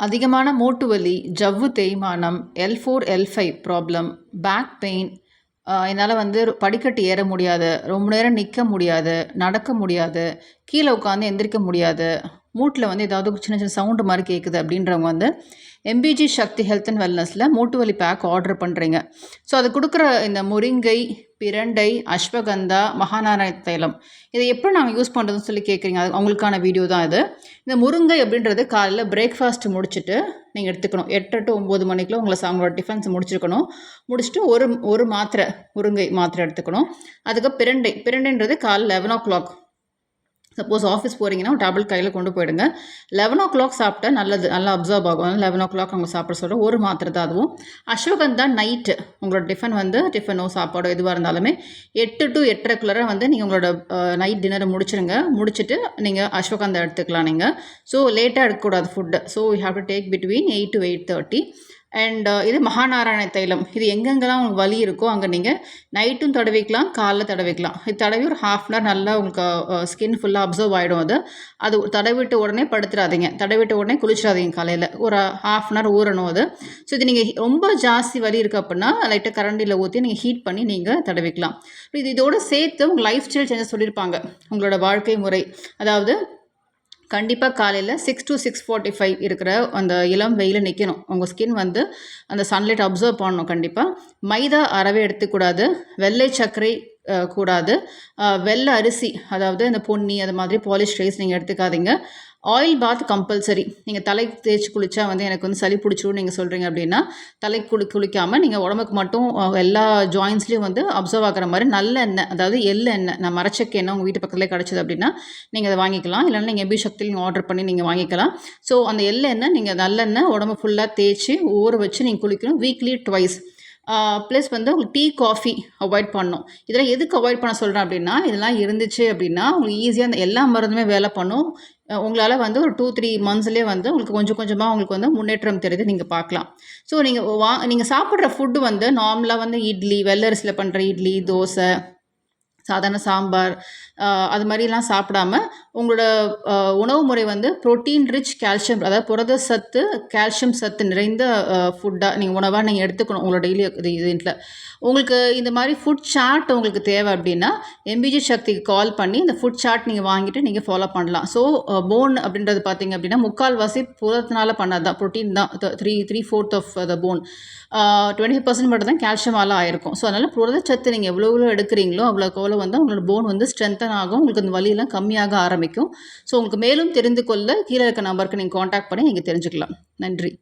அதிகமான மூட்டு வலி ஜவ்வு தேய்மானம் L four L five problem back pain என்னால் வந்து படிக்கட்டு ஏற முடியாது ரொம்ப நேரம் நிற்க முடியாது நடக்க முடியாது கீழே உட்காந்து எந்திரிக்க முடியாது. மூட்டில் வந்து ஏதாவது சின்ன சின்ன சவுண்டு மாதிரி கேட்குது அப்படின்றவங்க வந்து M B G Sakthi health and வெல்னஸில் மூட்டு வலி பேக் ஆர்டர் பண்ணுறீங்க ஸோ அது கொடுக்குற இந்த முருங்கை பிரண்டை அஸ்வகந்தா மகாநாராய தைலம் இதை எப்படி நாங்கள் யூஸ் பண்ணுறதுன்னு சொல்லி கேட்குறீங்க அது அவங்களுக்கான வீடியோ தான் இது. இந்த முருங்கை அப்படின்றது காலையில் பிரேக்ஃபாஸ்ட் முடிச்சுட்டு நீங்கள் எடுத்துக்கணும். எட்டு டு ஒம்பது மணிக்குள்ள உங்களை அவங்களோட டிஃபன்ஸ் முடிச்சிருக்கணும். முடிச்சுட்டு ஒரு ஒரு மாத்திரை முருங்கை மாத்திரை எடுத்துக்கணும். அதுக்கு பிரண்டை பிரண்டைன்றது காலை eleven o'clock suppose office போகிறீங்கன்னா ஒரு டேப்லெட் கையில் கொண்டு போயிடுங்க. லெவன் ஓ கிளாக் சாப்பிட்டா நல்லது நல்லா அப்சர்வ் ஆகும். லெவன் ஓ கிளாக் அவங்க சாப்பிட சொல்கிற ஒரு மாத்திரை தான் அதுவும். அஸ்வகந்தா நைட்டு உங்களோட டிஃபன் வந்து டிஃபனோ சாப்பாடோ எதுவாக இருந்தாலுமே எட்டு டு எட்டரைக்குள்ளே வந்து நீங்கள் உங்களோட நைட் டின்னரை முடிச்சிருங்க. முடிச்சுட்டு நீங்கள் அஸ்வகந்தா எடுத்துக்கலாம் நீங்கள் ஸோ லேட்டாக எடுக்கக்கூடாது food so you have to take between eight to eight thirty and uh, இது மகாநாராயண தைலம். இது எங்கெங்கெல்லாம் உங்களுக்கு வலி இருக்கோ அங்கே நீங்கள் நைட்டும் தடவிக்கலாம் காலைல தடவிக்கலாம். இது தடவி ஒரு ஹாஃப் அன் ஹவர் நல்லா உங்களுக்கு ஸ்கின் ஃபுல்லாக அப்சர்வ் ஆகிடும் அது. அது தடவிட்டு உடனே படுத்துடாதீங்க தடவிட்டு உடனே குளிச்சிடாதீங்க காலையில் ஒரு ஹாஃப் அன் ஹவர் ஊறணும் அது. ஸோ இது நீங்கள் ரொம்ப ஜாஸ்தி வலி இருக்குது அப்படின்னா லைட்டாக கரண்டியில் ஊற்றி நீங்கள் ஹீட் பண்ணி நீங்கள் தடவிக்கலாம். இது இதோடு சேர்த்து உங்கள் லைஃப் ஸ்டைல் சேஞ்சஸ் சொல்லியிருப்பாங்க. உங்களோட வாழ்க்கை முறை. அதாவது கண்டிப்பாக காலையில் six to six forty five இருக்கிற அந்த இளம் வெயில் நிற்கணும் உங்கள் ஸ்கின் வந்து அந்த சன்லைட் அப்சர்வ் பண்ணணும் கண்டிப்பாக மைதா அறவே எடுத்துக்கூடாது. வெள்ளை சர்க்கரை கூடாது. வெள்ளை அரிசி அதாவது இந்த பொன்னி அது மாதிரி பாலிஷ் ரைஸ் நீங்கள் எடுத்துக்காதீங்க. ஆயில் பாத் கம்பல்சரி நீங்கள் தலை தேய்ச்சி குளித்தா வந்து எனக்கு வந்து சளி பிடிச்சிடும் நீங்கள் சொல்கிறீங்க அப்படின்னா தலைக்கு குளி குளிக்காமல் நீங்கள் உடம்புக்கு மட்டும் எல்லா ஜாயின்ஸ்லேயும் வந்து அப்சர்வ் ஆகிற மாதிரி நல்ல எண்ணெய் அதாவது எள் எண்ணெய் நான் மரச்சக்க எண்ணெய் உங்கள் வீட்டு பக்கத்துலேயே கிடச்சிது அப்படின்னா நீங்கள் அதை வாங்கிக்கலாம். இல்லைன்னா நீங்கள் எபி சக்தியில் நீங்கள் ஆர்டர் பண்ணி நீங்கள் வாங்கிக்கலாம். ஸோ அந்த எள் எண்ணெய் நீங்கள் நல்லெண்ணெய் உடம்பு ஃபுல்லாக தேய்ச்சி ஊற வச்சு நீங்கள் குளிக்கணும். வீக்லி ட்வைஸ் ப்ளஸ் வந்து உங்களுக்கு டீ காஃபி அவாய்ட் பண்ணணும். இதெல்லாம் எதுக்கு அவாய்ட் பண்ண சொல்கிறேன் அப்படின்னா இதெல்லாம் இருந்துச்சு அப்படின்னா உங்களுக்கு ஈஸியாக அந்த எல்லா மருந்துமே வேலை பண்ணும். உங்களால் வந்து ஒரு டூ த்ரீ மந்த்ஸ்லேயே வந்து உங்களுக்கு கொஞ்சம் கொஞ்சமாக உங்களுக்கு வந்து முன்னேற்றம் தெரியுது நீங்கள் பார்க்கலாம். ஸோ நீங்கள் வா நீங்கள் சாப்பிட்ற ஃபுட்டு வந்து நார்மலாக வந்து இட்லி வெள்ளரிசியில் பண்ணுற இட்லி தோசை சாதாரண சாம்பார் அது மாதிரிலாம் சாப்பிடாம உங்களோட உணவு முறை வந்து ப்ரோட்டீன் ரிச் கால்சியம் அதாவது புரத சத்து கால்சியம் சத்து நிறைந்த ஃபுட்டாக நீங்கள் உணவாக நீங்கள் எடுத்துக்கணும் உங்களோட டெய்லி இது இதில் உங்களுக்கு இந்த மாதிரி ஃபுட் சார்ட் உங்களுக்கு தேவை அப்படின்னா எம்பிஜி சக்திக்கு கால் பண்ணி இந்த ஃபுட் சார்ட் நீங்கள் வாங்கிட்டு நீங்கள் ஃபாலோ பண்ணலாம். ஸோ போன் அப்படின்றது பார்த்தீங்க அப்படின்னா முக்கால்வாசி புரதத்தினால பண்ணது தான். ப்ரோட்டீன் தான். Three three fourth of the bone twenty five percent மட்டும் தான் கால்சியமால ஆயிருக்கும். ஸோ அதனால் புரதச்சத்து நீங்கள் எவ்வளோ எவ்வளோ எடுக்கிறீங்களோ அவ்வளோ அவ்வளோ வந்து உங்களோட போன் வந்து ஸ்ட்ரென்தன் ஆகும். உங்களுக்கு அந்த வலியெல்லாம் கம்மியாக ஆரம்பிக்கும். ஸோ உங்களுக்கு மேலும் தெரிந்து கொள்ள கீழே இருக்க நம்பருக்கு நீங்கள் காண்டாக்ட் பண்ணி நீங்கள் தெரிஞ்சுக்கலாம். நன்றி.